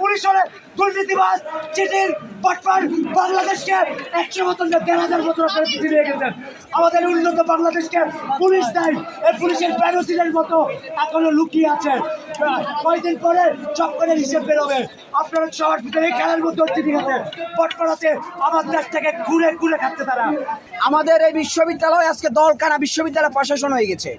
Police police বাংলাদেশকে মতন দেড় হাজার আমাদের উন্নত বাংলাদেশকে পুলিশ নাই, এই পুলিশের প্যারোসিনের মতো এখনও লুকিয়ে আছে। কয়েকদিন পরে চক্করের হিসেব বেরোবে। আপনারা সবার ভিতরে খেলার মধ্যে হচ্ছে ঠিক আছে পটপার আছে আমার দেশ থেকে ঘুরে ঘুরে খাচ্ছে তারা। আমাদের এই বিশ্ববিদ্যালয় আজকে দলকানা বিশ্ববিদ্যালয় প্রশাসন হয়ে গেছে।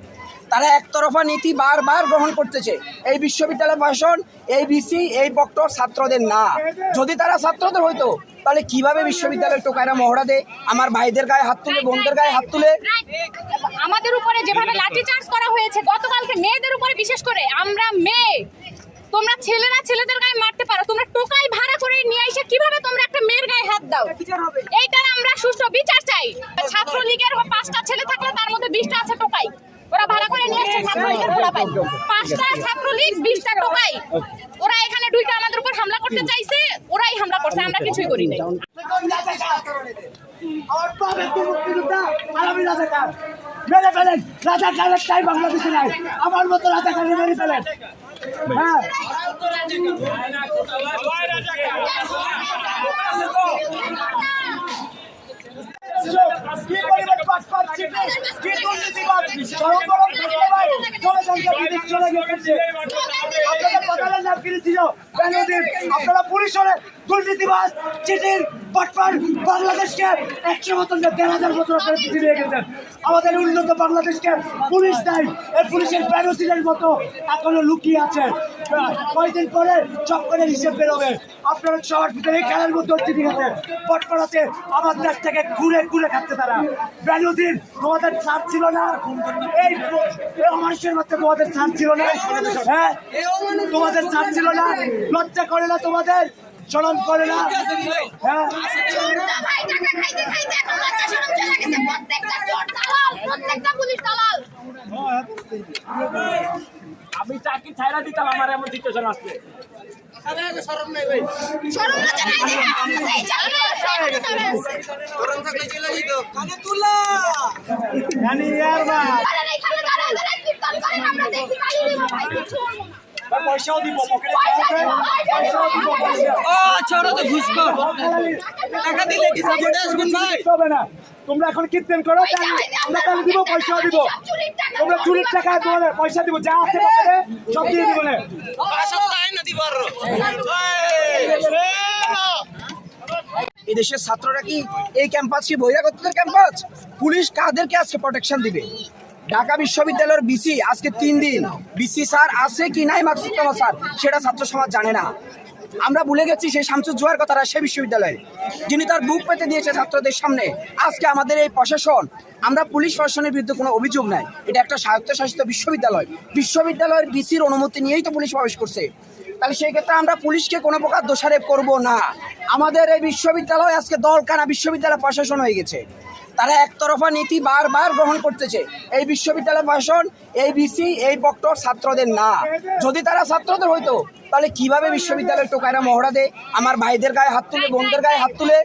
তারা একতরফা নীতি বারবার গ্রহণ করতেছে। এই বিশ্ববিদ্যালয় প্রশাসন এই বিসি এই বক্তর ছাত্রদের না। যদি তারা ছাত্রদের হইতো তাহলে কীভাবে বিশ্ববিদ্যালয় টোকায়রা মহড়া দেয়? আমার ভাইদের গায়ে হাত তুলে বোনদের গায়ে হাত তুলে। আমাদের উপরে যেভাবে লাঠি চার্জ করা হয়েছে গতকালকে মেয়েদের উপরে বিশেষ করে আমরা মেয়ে। তোমরা ছেলেরা ছেলেদের গায়ে মারতে পারো। তোমরা টোকাই ভাড়া করে নিয়ে এসে কীভাবে তোমরা একটা মেয়ের গায়ে হাত দাও? এইটার আমরা সুষ্ঠু বিচার চাই। ছাত্র লীগের পাঁচটা ছেলে থাকলে তার মধ্যে বিশটা আছে টোকাই। ওরা ভাড়া করে নিয়ে এসছে ছাত্র লীগের পোলাপাই পাঁচটা ছাত্র লীগ বিশটা টোকাই। ওরা এখানে দুইটা আমাদের উপর হামলা করতে চাইছে ওরাই হামলা করছে আমরা কিছুই করি নাই। আমার মেরে ফেলেন। রাজাকারের বাংলাদেশে নাই। মতো রাজাকার মেরে ফেলেন। চলে গেছে। আপনাদের বাগানের নাম কি বেনজির। আপনারা পুলিশ হলে দুর্নীতিবাজ চিটির পটপার বাংলাদেশকে একশো মতন দেড় হাজার বছর ধরে পিছিয়ে গেছেন। আমাদের উন্নত বাংলাদেশকে পুলিশ দেয় এই পুলিশের প্যারোসিনের মতো এখনও লুকিয়ে আছে। কয়েকদিন পরে চক্করের হিসেব বেরোবে। আপনারা সবার ভিতরে খেলার মধ্যে হচ্ছে ঠিক আছে পটপট আছে, আমার দেশ থেকে ঘুরে ঘুরে খাচ্ছে তারা। বেনজির তোমাদের ছাড় ছিল না। এই অমানুষের মধ্যে তোমাদের ছাড় ছিল না। হ্যাঁ তোমাদের ছাড় ছিল না। লজ্জা করে না তোমাদের? শরম করে না? হ্যাঁ চোরটা ভাই? টাকা খাইতে খাইতে এখন লজ্জা শরম চলে গেছে প্রত্যেকটা চোর দালাল প্রত্যেকটা পুলিশ দালাল আমি চাকরি ছাইরা দিতাম আমার এমন সিচুয়েশন আসছে জানি আর না পয়সাও দিব পকেটে পয়সাও দিব পয়সা টাকা দিলে কি সাপোর্টে আসবেন ভাই? হবে না। তোমরা এখন কীর্তন করো আমরা তাহলে দিব পয়সাও দিব। তোমরা চুরির টাকা তোমাদের পয়সা দিব যা আছে পকেটে সব দিয়ে দিব না। এই ছাত্ররা কি এই ক্যাম্পাস কি বহিরাগতদের ক্যাম্পাস পুলিশ কাদেরকে আজকে প্রোটেকশন দিবে? ঢাকা বিশ্ববিদ্যালয়ের বিসি, আজকে তিন দিন। বিসি স্যার আছে কি নাই মাকসুদতমা স্যার? সেটা ছাত্র সমাজ জানে না। আমরা ভুলে গেছি সেই শামসুর জোয়ার কথাটা, সে বিশ্ববিদ্যালয়ে। যিনি তার বুক পেতে দিয়েছে ছাত্রদের সামনে, আজকে আমাদের এই প্রশাসন, আমরা পুলিশ প্রশাসনের বিরুদ্ধে কোনো অভিযোগ নাই। এটা একটা স্বায়ত্তশাসিত বিশ্ববিদ্যালয়। বিশ্ববিদ্যালয়ের বিসির অনুমতি নিয়েই তো পুলিশ প্রবেশ করছে। তাহলে সেই ক্ষেত্রে আমরা পুলিশকে কোনো প্রকার দোষারোপ করব না। আমাদের এই বিশ্ববিদ্যালয় আজকে দলকানা বিশ্ববিদ্যালয় প্রশাসন হয়ে গেছে। তারা একতরফা নীতি বারবার গ্রহণ করতেছে। এই বিশ্ববিদ্যালয় প্রশাসন এই বিসি এই বক্তর ছাত্রদের না। যদি তারা ছাত্রদের হইতো, তাহলে কীভাবে বিশ্ববিদ্যালয়ের টোকায়রা মহড়া দেয়? আমার ভাইদের গায়ে হাত তুলে, বোনদের গায়ে হাত তুলে।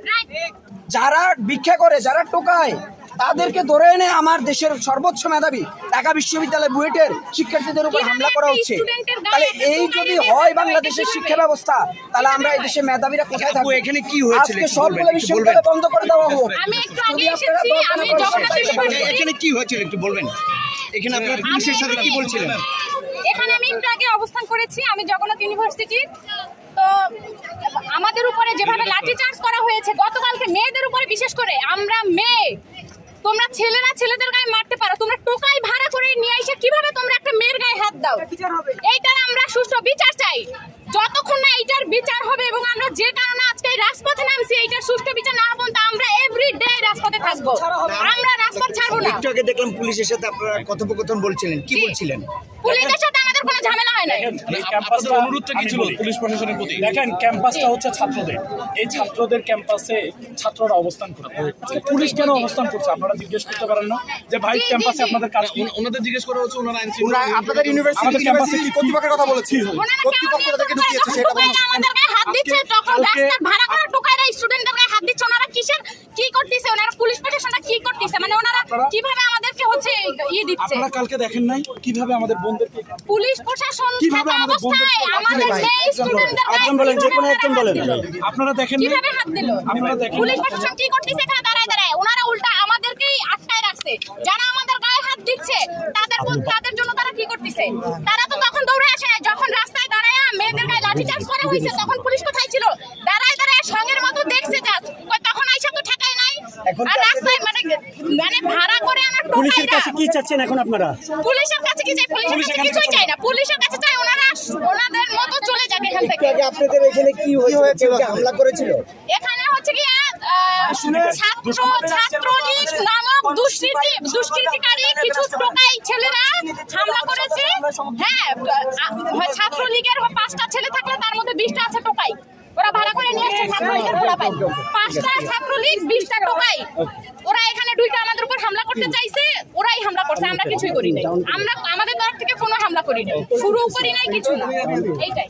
যারা ভিক্ষা করে, যারা টোকায় তাদেরকে ধরে এনে আমার দেশের সর্বোচ্চ মেধাবী ঢাকা বিশ্ববিদ্যালয় বুয়েটের শিক্ষার্থীদের উপর হামলা করা হচ্ছে? তাহলে এই যদি হয় বাংলাদেশের শিক্ষা ব্যবস্থা তাহলে আমরা এই দেশের মেধাবীরা কোথায় থাকব? এখানে কি হয়েছিল আজকে সবগুলো বিশ্ববিদ্যালয় বন্ধ করে দেওয়া হোক। আমি একটু আগে এসেছি আমি এখানে কি হয়েছিল একটু বলবেন? এখানে আপনার পুলিশের সাথে কি বলছিলেন? এখানে আমি একটু আগে অবস্থান করেছি আমি জগন্নাথ ইউনিভার্সিটি। তো আমাদের উপরে যেভাবে লাঠি চার্জ করা হয়েছে গতকালকে মেয়েদের উপরে বিশেষ করে আমরা মেয়ে। তোমরা ছেলেরা ছেলেদের গায়ে মারতে পারো। তোমরা টোকাই ভাড়া করে নিয়ে এসে কীভাবে তোমরা একটা মেয়ের গায়ে হাত দাও? এইটার আমরা সুষ্ঠু বিচার চাই। যতক্ষণ না এইটার বিচার হবে এবং আমরা যে কারণে আজকে রাজপথে নামছি এইটার সুষ্ঠু বিচার না তা আমরা এভরি ডে রাজপথে থাকব। আমরা রাজপথ ছাড়বো না। একটু আগে দেখলাম পুলিশের সাথে আপনারা কথোপকথন বলছিলেন। কি? বলছিলেন? পুলিশের সাথে আমাদের কোনো ঝামেলা হয় না দেখেন, এই ক্যাম্পাসটা অনুরোধটা কি ছিল পুলিশ প্রশাসনের প্রতি? দেখেন ক্যাম্পাসটা হচ্ছে ছাত্রদের। এই ছাত্রদের ক্যাম্পাসে ছাত্ররা অবস্থান করে পুলিশ কেন অবস্থান করছে? আপনারা জিজ্ঞেস করতে পারেন না যে ভাই ক্যাম্পাসে আপনাদের কাজ কি? ওনাদের জিজ্ঞেস করা হচ্ছে ওনারা আইন ওরা আপনাদের ইউনিভার্সিটি ক্যাম্পাসে কি কর্তৃপক্ষের কথা বলেছি। কর্তৃপক্ষ তাদেরকে ঢুকিয়েছে সেটা আমাদের গায়ে হাত দিচ্ছে? তখন রাস্তার ভাড়া করা টোকাইরা স্টুডেন্টদের গায়ে হাত দিচ্ছে ওনারা কিসের কি করতেছে? ওনারা পুলিশ প্রশাসনটা কি করতেছে? মানে ওনারা কীভাবে আমাদেরকে হচ্ছে ইয়ে দিচ্ছে? আপনারা কালকে দেখেন নাই কীভাবে আমাদের বোনদেরকে পুলিশ প্রশাসন কীভাবে আমাদের অবস্থায় আমাদের ভাই, স্টুডেন্টদের গায়ে একজন বলেন, যে কোনো একজন হাত বলেন। আপনারা দেখেন কীভাবে হাত দিল? আপনারা দেখেন পুলিশ প্রশাসন কি করতেছে? এখানে দাঁড়ায় দাঁড়ায়। ওনারা উল্টা আমাদেরকেই আটকায় রাখছে। যারা আমাদের গায়ে হাত দিচ্ছে তাদের তাদের জন্য তারা কি করতেছে? তারা তো তখন দৌড়ে আসে যখন রাস্তায় দাঁড়ায় মেয়েদের গায়ে লাঠিচার্জ করা হয়েছে তখন পুলিশ কোথায় ছিল? দাঁড়ায় দাঁড়ায় সঙ্গের মতো দেখছে জাস্ট তখন আইসা তো ঠেকায় নাই। আর মানে ভাড়া করে আনার পুলিশের কাছে কি চাচ্ছেন এখন আপনারা? পুলিশের কাছে কি চাই? পুলিশের কাছে কিছুই চাই না। পুলিশের কাছে চাই ওনারা ওনাদের মতো চলে যাবে এখান থেকে। আপনাদের এখানে কি হয়েছিল হামলা করেছিল? এখানে হচ্ছে কি ছাত্র ছাত্রলীগ নামক দুষ্কৃতি দুষ্কৃতিকারী কিছু টোকাই ছেলেরা হামলা করেছে। হ্যাঁ ছাত্রলীগের পাঁচটা ছেলে থাকলে তার মধ্যে বিশটা আছে টোকাই। ওরা ভাড়া করে নিয়ে আসছে ছাত্রলীগের পোলাপাই পাঁচটা ছাত্রলীগ বিশটা টোকাই। ওরা এখানে দুইটা আমাদের উপর হামলা করতে চাইছে ওরাই হামলা করছে আমরা কিছুই করি নাই। আমরা আমাদের তরফ থেকে কোনো হামলা করি নাই। শুরু করি নাই কিছু না। এইটাই।